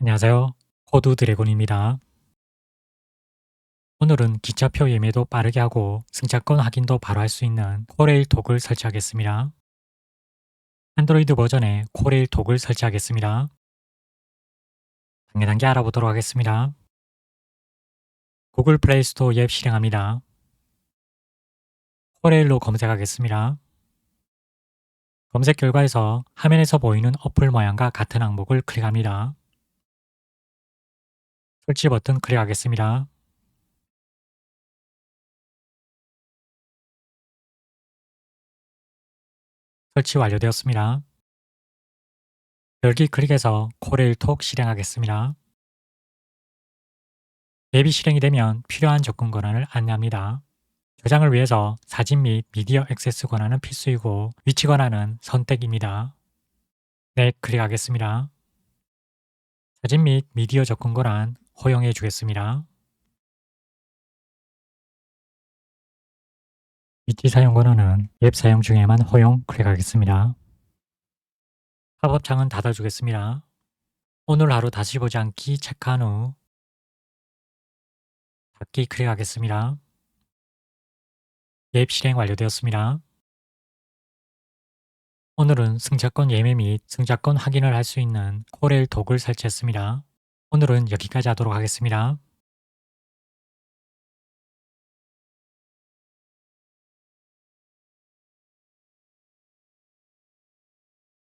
안녕하세요. 호두 드래곤입니다. 오늘은 기차표 예매도 빠르게 하고 승차권 확인도 바로 할 수 있는 코레일 톡을 설치하겠습니다. 안드로이드 버전에 코레일 톡을 설치하겠습니다. 단계 단계 알아보도록 하겠습니다. 구글 플레이 스토어 앱 실행합니다. 코레일로 검색하겠습니다. 검색 결과에서 화면에서 보이는 어플 모양과 같은 항목을 클릭합니다. 설치 버튼 클릭하겠습니다. 설치 완료되었습니다. 열기 클릭해서 코레일톡 실행하겠습니다. 앱이 실행이 되면 필요한 접근 권한을 안내합니다. 저장을 위해서 사진 및 미디어 액세스 권한은 필수이고 위치 권한은 선택입니다. 네, 클릭하겠습니다. 사진 및 미디어 접근 권한 허용해 주겠습니다. 위치 사용 권한은 앱 사용 중에만 허용 클릭하겠습니다. 팝업 창은 닫아주겠습니다. 오늘 하루 다시 보지 않기 체크한 후 닫기 클릭하겠습니다. 앱 실행 완료되었습니다. 오늘은 승차권 예매 및 승차권 확인을 할 수 있는 코레일 톡을 설치했습니다. 오늘은 여기까지 하도록 하겠습니다.